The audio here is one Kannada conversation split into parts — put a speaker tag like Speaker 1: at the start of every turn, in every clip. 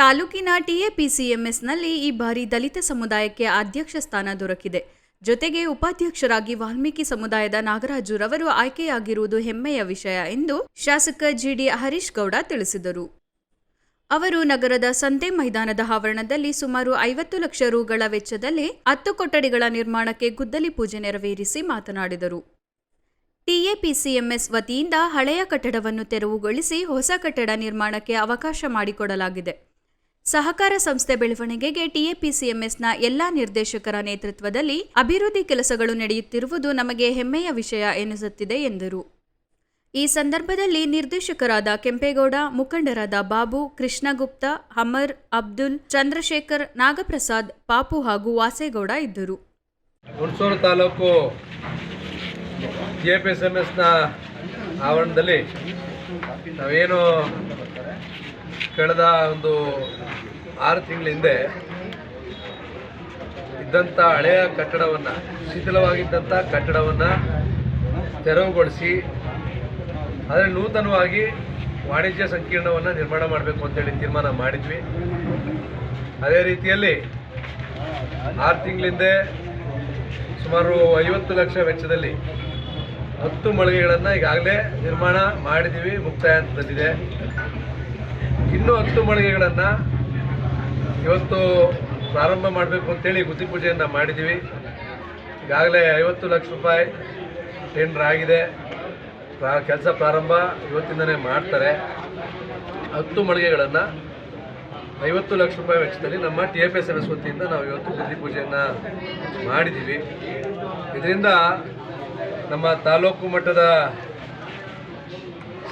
Speaker 1: ತಾಲೂಕಿನ ಟಿಎಪಿಸಿಎಂಎಸ್ನಲ್ಲಿ ಈ ಬಾರಿ ದಲಿತ ಸಮುದಾಯಕ್ಕೆ ಅಧ್ಯಕ್ಷ ಸ್ಥಾನ ದೊರಕಿದೆ. ಜೊತೆಗೆ ಉಪಾಧ್ಯಕ್ಷರಾಗಿ ವಾಲ್ಮೀಕಿ ಸಮುದಾಯದ ನಾಗರಾಜುರವರು ಆಯ್ಕೆಯಾಗಿರುವುದು ಹೆಮ್ಮೆಯ ವಿಷಯ ಎಂದು ಶಾಸಕ ಜಿಡಿ ಹರೀಶ್ ಗೌಡ ತಿಳಿಸಿದರು. ಅವರು ನಗರದ ಸಂತೆ ಮೈದಾನದ ಆವರಣದಲ್ಲಿ ಸುಮಾರು ಐವತ್ತು ಲಕ್ಷ ರುಗಳ ವೆಚ್ಚದಲ್ಲಿ ಹತ್ತು ಕೊಠಡಿಗಳ ನಿರ್ಮಾಣಕ್ಕೆ ಗುದ್ದಲಿ ಪೂಜೆ ನೆರವೇರಿಸಿ ಮಾತನಾಡಿದರು. ಟಿಎಪಿಸಿಎಂಎಸ್ ವತಿಯಿಂದ ಹಳೆಯ ಕಟ್ಟಡವನ್ನು ತೆರವುಗೊಳಿಸಿ ಹೊಸ ಕಟ್ಟಡ ನಿರ್ಮಾಣಕ್ಕೆ ಅವಕಾಶ ಮಾಡಿಕೊಡಲಾಗಿದೆ. ಸಹಕಾರ ಸಂಸ್ಥೆ ಬೆಳವಣಿಗೆಗೆ ಟಿಎಪಿಸಿಎಂಎಸ್ನ ಎಲ್ಲಾ ನಿರ್ದೇಶಕರ ನೇತೃತ್ವದಲ್ಲಿ ಅಭಿವೃದ್ಧಿ ಕೆಲಸಗಳು ನಡೆಯುತ್ತಿರುವುದು ನಮಗೆ ಹೆಮ್ಮೆಯ ವಿಷಯ ಎನಿಸುತ್ತಿದೆ ಎಂದರು. ಈ ಸಂದರ್ಭದಲ್ಲಿ ನಿರ್ದೇಶಕರಾದ ಕೆಂಪೇಗೌಡ, ಮುಖಂಡರಾದ ಬಾಬು, ಕೃಷ್ಣಗುಪ್ತ ಹಮರ್ ಅಬ್ದುಲ್, ಚಂದ್ರಶೇಖರ್, ನಾಗಪ್ರಸಾದ್, ಪಾಪು ಹಾಗೂ ವಾಸೇಗೌಡ ಇದ್ದರು.
Speaker 2: Hunsur taluk J P S M ಎಸ್ನ ಆವರಣದಲ್ಲಿ ನಾವೇನು ಕಳೆದ ಒಂದು ಆರು ತಿಂಗಳ ಹಿಂದೆ ಇದ್ದಂಥ ಹಳೆಯ ಕಟ್ಟಡವನ್ನು ಶಿಥಿಲವಾಗಿದ್ದಂಥ ಕಟ್ಟಡವನ್ನು ತೆರವುಗೊಳಿಸಿ, ಅದರಲ್ಲಿ ನೂತನವಾಗಿ ವಾಣಿಜ್ಯ ಸಂಕೀರ್ಣವನ್ನು ನಿರ್ಮಾಣ ಮಾಡಬೇಕು ಅಂತೇಳಿ ತೀರ್ಮಾನ ಮಾಡಿದ್ವಿ. ಅದೇ ರೀತಿಯಲ್ಲಿ ಆರು ತಿಂಗಳಿಂದೆ ಸುಮಾರು ಐವತ್ತು ಲಕ್ಷ ವೆಚ್ಚದಲ್ಲಿ ಹತ್ತು ಮಳಿಗೆಗಳನ್ನು ಈಗಾಗಲೇ ನಿರ್ಮಾಣ ಮಾಡಿದ್ದೀವಿ. ಮುಕ್ತಾಯ ಹಂತದಲ್ಲಿದೆ. ಇನ್ನೂ ಹತ್ತು ಮಳಿಗೆಗಳನ್ನು ಇವತ್ತು ಪ್ರಾರಂಭ ಮಾಡಬೇಕು ಅಂತೇಳಿ ಗುದ್ದಿ ಪೂಜೆಯನ್ನು ಮಾಡಿದ್ದೀವಿ. ಈಗಾಗಲೇ ಐವತ್ತು ಲಕ್ಷ ರೂಪಾಯಿ ಟೆಂಡರ್ ಆಗಿದೆ. ಪ್ರಾ, ಕೆಲಸ ಪ್ರಾರಂಭ ಇವತ್ತಿಂದನೇ ಮಾಡ್ತಾರೆ. ಹತ್ತು ಮಳಿಗೆಗಳನ್ನು ಐವತ್ತು ಲಕ್ಷ ರೂಪಾಯಿ ವೆಚ್ಚದಲ್ಲಿ ನಮ್ಮ ಟಿ ಎಫ್ ಎಸ್ ಎಸ್ ವತಿಯಿಂದ ನಾವು ಇವತ್ತು ಬುದ್ಧಿ ಪೂಜೆಯನ್ನು ಮಾಡಿದ್ದೀವಿ. ಇದರಿಂದ ನಮ್ಮ ತಾಲೂಕು ಮಟ್ಟದ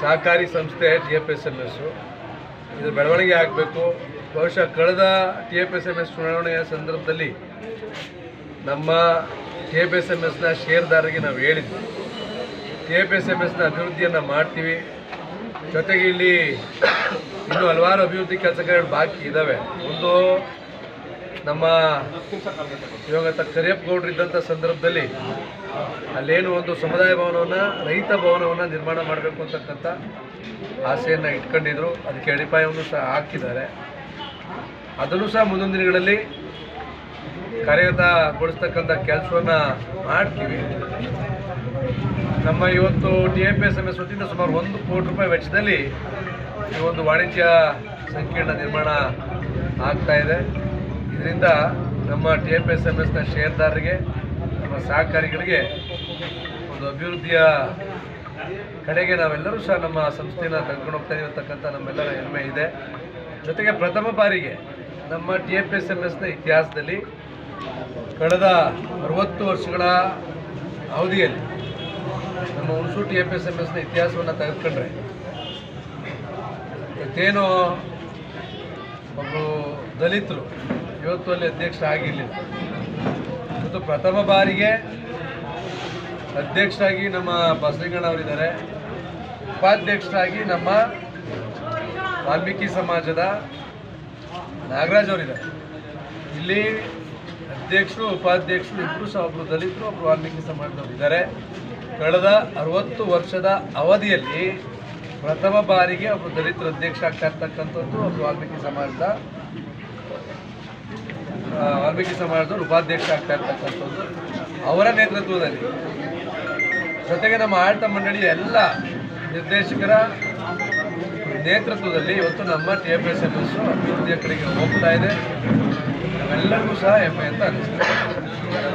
Speaker 2: ಸಹಕಾರಿ ಸಂಸ್ಥೆ T F S M S ಇದು ಬೆಳವಣಿಗೆ ಆಗಬೇಕು. ಬಹುಶಃ ಕಳೆದ T F S M S ಚುನಾವಣೆಯ ಸಂದರ್ಭದಲ್ಲಿ ನಮ್ಮ ಟಿ ಎಫ್ ಎಸ್ ಎಂ ಎಸ್ನ ಷೇರ್ದಾರರಿಗೆ ನಾವು ಹೇಳಿದ್ವಿ. ಟಿ ಎಫ್ ಎಸ್ ಎಂ ಎಸ್ನ ಅಭಿವೃದ್ಧಿಯನ್ನು ಮಾಡ್ತೀವಿ. ಜೊತೆಗೆ ಇಲ್ಲಿ ಇನ್ನೂ ಹಲವಾರು ಅಭಿವೃದ್ಧಿ ಕೆಲಸಗಳು ಬಾಕಿ ಇದ್ದಾವೆ ಒಂದು ನಮ್ಮ ಇವಾಗ ತ ಕರಿಯಪ್ಪ ಗೌಡ್ರು ಇದ್ದಂಥ ಸಂದರ್ಭದಲ್ಲಿ ಅಲ್ಲೇನು ಒಂದು ಸಮುದಾಯ ಭವನವನ್ನು, ರೈತ ಭವನವನ್ನು ನಿರ್ಮಾಣ ಮಾಡಬೇಕು ಅಂತಕ್ಕಂಥ ಆಸೆಯನ್ನು ಇಟ್ಕೊಂಡಿದ್ರು. ಅದಕ್ಕೆ ಅಡಿಪಾಯವನ್ನು ಸಹ ಹಾಕಿದ್ದಾರೆ. ಅದನ್ನು ಸಹ ಮುಂದಿನ ದಿನಗಳಲ್ಲಿ ಕಾರ್ಯಗತಗೊಳಿಸ್ತಕ್ಕಂಥ ಕೆಲಸವನ್ನು ಮಾಡ್ತೀವಿ. ನಮ್ಮ ಇವತ್ತು T P S M S ವತಿಯಿಂದ ಸುಮಾರು ಒಂದು ಕೋಟಿ ರೂಪಾಯಿ ವೆಚ್ಚದಲ್ಲಿ ಈ ಒಂದು ವಾಣಿಜ್ಯ ಸಂಕೀರ್ಣ ನಿರ್ಮಾಣ ಆಗ್ತಾ ಇದೆ. ಇದರಿಂದ ನಮ್ಮ ಟಿ ಪಿ ಎಸ್ ಎಂ ಎಸ್ನ ಷೇರ್ದಾರರಿಗೆ, ನಮ್ಮ ಸಹಕಾರಿಗಳಿಗೆ ಒಂದು ಅಭಿವೃದ್ಧಿಯ ಕಡೆಗೆ ನಾವೆಲ್ಲರೂ ಸಹ ನಮ್ಮ ಸಂಸ್ಥೆಯನ್ನು ತೆಗೆದುಕೊಂಡು ಹೋಗ್ತಾ ಅಂತಕ್ಕಂಥ ನಮ್ಮೆಲ್ಲರ ಹೆಮ್ಮೆ ಇದೆ. ಜೊತೆಗೆ ಪ್ರಥಮ ಬಾರಿಗೆ ನಮ್ಮ ಟಿ ಎಫ್ ಎಸ್ ಎಂ ಎಸ್ನ ಇತಿಹಾಸದಲ್ಲಿ ಕಳೆದ ಅರವತ್ತು ವರ್ಷಗಳ ಅವಧಿಯಲ್ಲಿ ನಮ್ಮ Hunsur T F S M ಎಸ್ನ ಇತಿಹಾಸವನ್ನು ತೆಗೆದುಕೊಂಡ್ರೆ ಇವತ್ತೇನು ಒಬ್ಬರು ದಲಿತರು ಇವತ್ತು ಅಲ್ಲಿ ಅಧ್ಯಕ್ಷರಾಗಿರಲಿಲ್ಲ ಇವತ್ತು ಪ್ರಥಮ ಬಾರಿಗೆ ಅಧ್ಯಕ್ಷರಾಗಿ ನಮ್ಮ ಬಸಲಿಂಗಣ್ಣವರಿದ್ದಾರೆ ಉಪಾಧ್ಯಕ್ಷರಾಗಿ ನಮ್ಮ ವಾಲ್ಮೀಕಿ ಸಮಾಜದ ನಾಗರಾಜ್ ಅವರಿದ್ದಾರೆ. ಇಲ್ಲಿ ಅಧ್ಯಕ್ಷರು, ಉಪಾಧ್ಯಕ್ಷರು ಇಬ್ಬರು ಸಹ ಒಬ್ಬರು ದಲಿತರು ಒಬ್ಬರು ವಾಲ್ಮೀಕಿ ಸಮಾಜದವರು ಇದ್ದಾರೆ. ಕಳೆದ ಅರವತ್ತು ವರ್ಷದ ಅವಧಿಯಲ್ಲಿ ಪ್ರಥಮ ಬಾರಿಗೆ ಒಬ್ಬರು ದಲಿತರು ಅಧ್ಯಕ್ಷ ಆಗ್ತಾ ಇರ್ತಕ್ಕಂಥದ್ದು ಒಬ್ಬರು ವಾಲ್ಮೀಕಿ ಸಮಾಜದ ವಾಲ್ಮೀಕಿ ಸಮಾಜದವರು ಉಪಾಧ್ಯಕ್ಷ ಆಗ್ತಾ ಇರ್ತಕ್ಕಂಥದ್ದು ಅವರ ನೇತೃತ್ವದಲ್ಲಿ. ಜೊತೆಗೆ ನಮ್ಮ ಆಡಳಿತ ಮಂಡಳಿಯ ಎಲ್ಲ ನಿರ್ದೇಶಕರ ನೇತೃತ್ವದಲ್ಲಿ ಇವತ್ತು ನಮ್ಮ T F S M S ಅಭಿವೃದ್ಧಿಯ ಕಡೆಗೆ ಹೋಗ್ತಾ ಇದೆ. ನಾವೆಲ್ಲರಿಗೂ ಸಹ ಹೆಮ್ಮೆ ಅಂತ ಅನಿಸ್ತದೆ